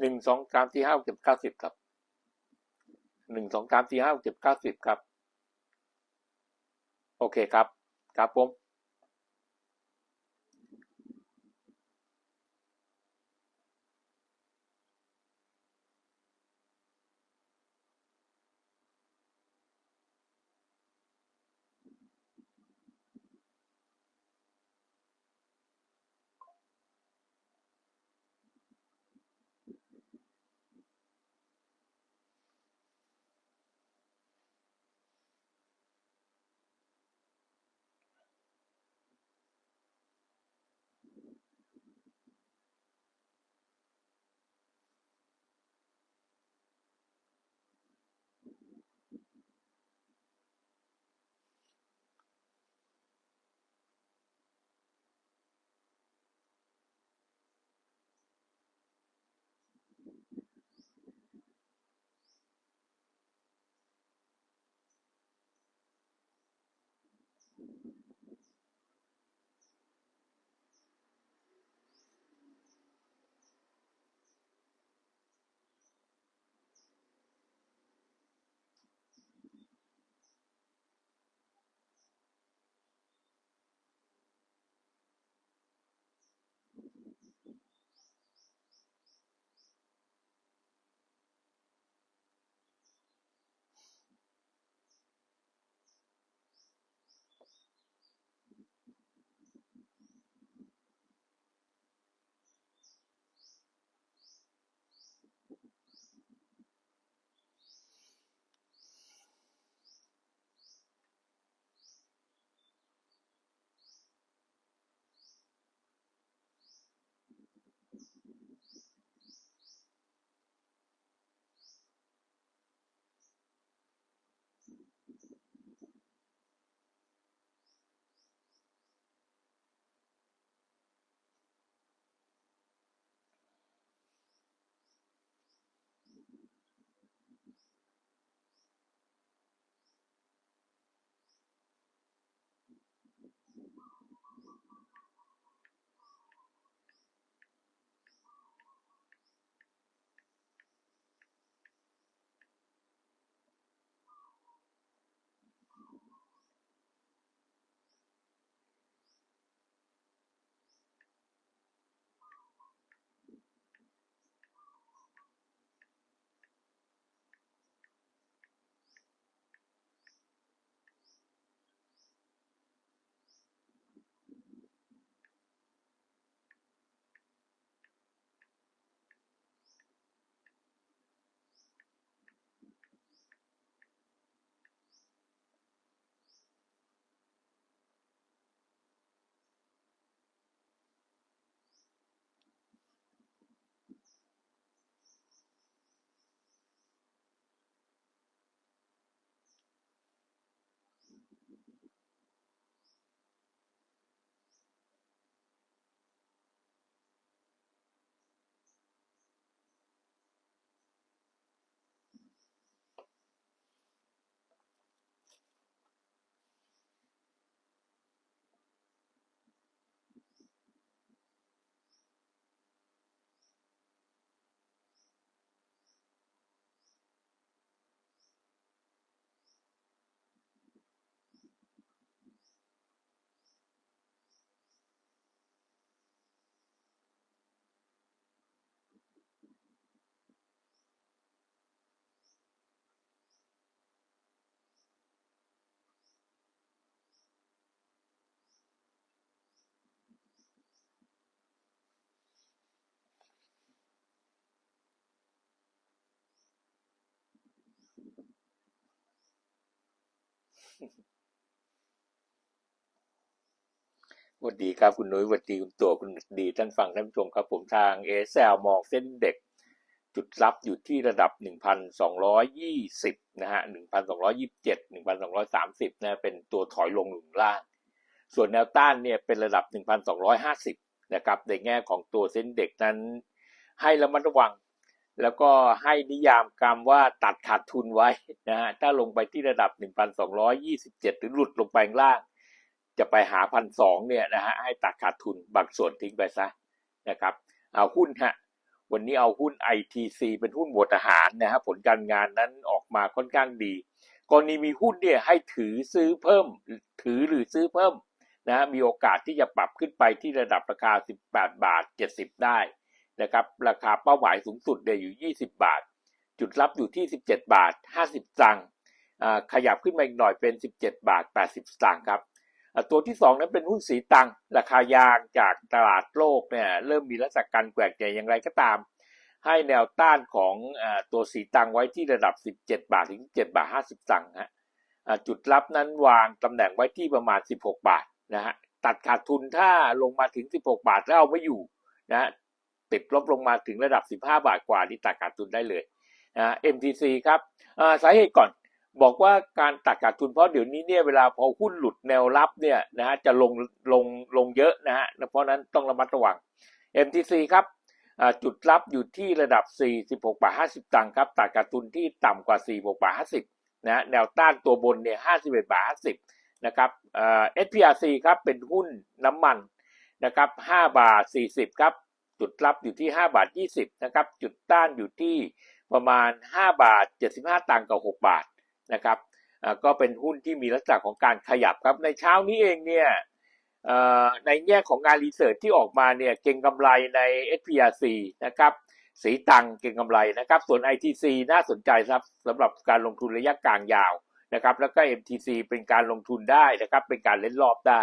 หนึ่งสองสามสี่ห้าเจ็ดเก้าสิบครับหนึ่งสองสามสี่ห้าเจ็ดเก้าสิบครับ โอเคครับ ครับผม วัสดีครับคุณนุ้ยสวัสดีคุณตัวคุณดีท่านฟังท่านผู้ชมครับ ผมทางเอสแมองเส้นเด็ก จุดรับอยู่ที่ระดับ 1,220 นะฮะ 1,227 1,230 นะ เป็นตัวถอยลงหนุนล่าง ส่วนแนวต้านเนี่ยเป็นระดับ 1,250 นะครับ ในแง่ของตัวเส้นเด็กนั้น ให้ระมัดระวัง แล้วก็ให้นิยามกรรมว่าตัดขาดทุนไว้นะฮะถ้าลงไปที่ระดับ 1,227 หรือหลุดลงไปล่าง จะไปหาพันสองเนี่ยนะฮะให้ตัดขาดทุนบางส่วนทิ้งไปซะนะครับ เอาหุ้นฮะวันนี้เอาหุ้น ITC เป็นหุ้นหมวดอาหารนะฮะผลการงานนั้นออกมาค่อนข้างดีกรณีมีหุ้นเนี่ยให้ถือซื้อเพิ่ม ถือหรือซื้อเพิ่มนะฮะมีโอกาสที่จะปรับขึ้นไปที่ระดับราคา 18 บาท 70 ได้ นะครับ ราคาเป้าหมายสูงสุดเนี่ยอยู่ 20 บาท จุดรับอยู่ที่ 17 บาท 50สตางค์ขยับขึ้นมาอีกหน่อยเป็น 17 บาท 80สตางค์ครับตัวที่ 2 นั้นเป็นหุ้นสีตัง ราคายางจากตลาดโลกเนี่ยเริ่มมีลักษณะการแกว่งแต่อย่างไรก็ตาม ให้แนวต้านของอตัวสีตังไว้ที่ระดับ 17 บาทถึง7บาท 50สตางค์ฮะจุดรับนั้นวางตำแหน่งไว้ที่ประมาณ 16 บาทนะฮะตัดขาดทุนถ้าลงมาถึง 16 บาทแล้วเอาไม่อยู่นะ ติดลบลงมาถึงระดับ 15 บาทกว่าที่ตัดขาดทุนได้เลยนะ MTC ครับอ่าสาเหตุก่อนบอกว่าการตัดขาดทุนเพราะเดี๋ยวนี้เนี่ยเวลาพอหุ้นหลุดแนวรับเนี่ยนะฮะจะลงลงลงเยอะนะฮะเพราะนั้นต้องระมัดระวัง MTC ครับอ่าจุดรับอยู่ที่ระดับ 46 บาท 50 ตังค์ครับตัดขาดทุนที่ต่ำกว่า 46 บาท 50 นะฮะแนวต้านตัวบนเนี่ย 51 บาท 50 นะครับเอ่อ SPRC ครับเป็นหุ้นน้ำมันนะครับ 5 บาท 40 ครับ จุดรับอยู่ที่ 5 บาท 20 นะครับ จุดต้านอยู่ที่ประมาณ 5 บาท 75 ตังค์กับ 6 บาทนะครับก็เป็นหุ้นที่มีลักษณะของการขยับครับ ในเช้านี้เองเนี่ยในแง่ของงานรีเสิร์ชที่ออกมาเนี่ยเก่งกำไรใน SPRC นะครับสีตังเก่งกำไรนะครับ ส่วน ITC น่าสนใจครับสำหรับการลงทุนระยะกลางยาวนะครับ แล้วก็ MTC เป็นการลงทุนได้นะครับ เป็นการเล่นรอบได้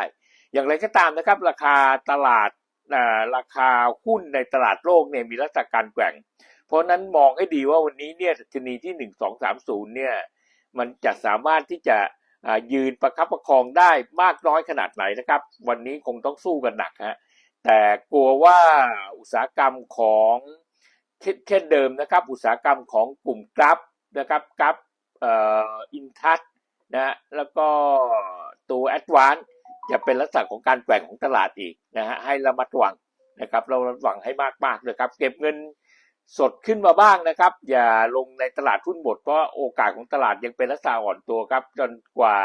อย่างไรก็ตามนะครับ ราคาตลาด ราคาหุ้นในตลาดโลกเนี่ยมีลักษณะการแกว่ง เพราะนั้นมองให้ดีว่าวันนี้เนี่ยชนีที่1230เนี่ยมันจะสามารถที่จะยืนประคับประคองได้มากน้อยขนาดไหนนะครับ วันนี้คงต้องสู้กันหนักฮะแต่กลัวว่าอุตสาหกรรมของเช่นเดิมนะครับ อุตสาหกรรมของกลุ่มกราฟนะครับกราฟอินทัชนะฮะแล้วก็ตัวแอดวาน จะเป็นลักษณะของการแกว่งของตลาดอีกนะฮะให้ระมัดระวังนะครับเราระวังให้มากๆเลยครับ เก็บเงินสดขึ้นมาบ้างนะครับ อย่าลงในตลาดหุ้นหมดเพราะโอกาสของตลาดยังเป็นลักษณะอ่อนตัวครับจนกว่า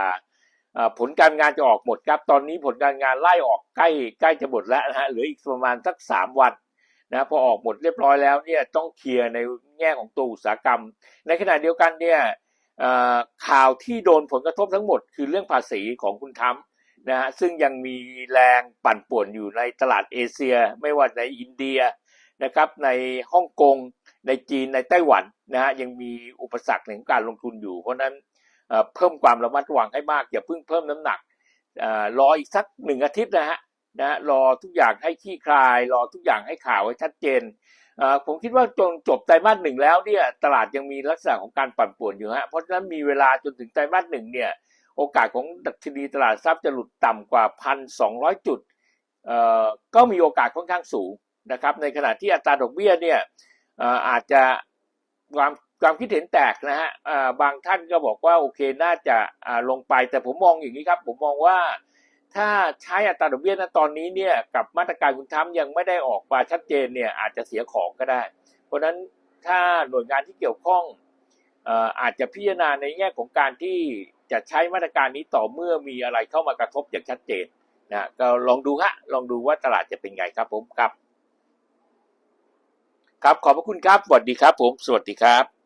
ผลการงานจะออกหมดครับ ตอนนี้ผลการงานไล่ออกใกล้ใกล้จะหมดแล้วนะฮะเหลืออีกประมาณสักสามวันนะพอออกหมดเรียบร้อยแล้วเนี่ยต้องเคลียร์ในแง่ของตัวอุตสาหกรรม ในขณะเดียวกันเนี่ยข่าวที่โดนผลกระทบทั้งหมด คือเรื่องภาษีของคุณทรัม นะฮะซึ่งยังมีแรงปั่นป่วนอยู่ในตลาดเอเชีย ไม่ว่าในอินเดียนะครับในฮ่องกงในจีนในไต้หวันนะฮะยังมีอุปสรรคในการลงทุนอยู่ เพราะนั้นเพิ่มความระมัดระวังให้มาก อย่าเพิ่งเพิ่มน้ำหนักอรออีกสักหนึ่งอาทิตย์นะฮะนะรอทุกอย่างให้ขี้คลาย รอทุกอย่างให้ข่าวให้ชัดเจนผมคิดว่าจนจบไตรมาสหนึ่งแล้วเนี่ยตลาดยังมีลักษณะของการปั่นป่วนอยู่ฮะเพราะฉะนั้นมีเวลาจนถึงไตรมาสหนึ่งเนี่ย โอกาสของดัชนีตลาดทรัพย์จะหลุดต่ำกว่าพันสองร้อยจุดเอ่อก็มีโอกาสค่อนข้างสูงนะครับ ในขณะที่อัตราดอกเบี้ยเนี่ยเอ่ออาจจะความความคิดเห็นแตกนะฮะอ่าบางท่านก็บอกว่าโอเคน่าจะอ่าลงไปแต่ผมมองอย่างนี้ครับ ผมมองว่าถ้าใช้อัตราดอกเบี้ยณตอนนี้เนี่ยกับมาตรการคุณทรัมยังไม่ได้ออกมาชัดเจนเนี่ยอาจจะเสียของก็ได้ เพราะฉะนั้นถ้าหน่วยงานที่เกี่ยวข้องเอ่ออาจจะพิจารณาในแง่ของการที่ จะใช้มาตรการนี้ต่อเมื่อมีอะไรเข้ามากระทบอย่างชัดเจนนะก็ลองดูฮะลองดูว่าตลาดจะเป็นไงครับผมครับ ครับขอบพระคุณครับสวัสดีครับผม สวัสดีครับ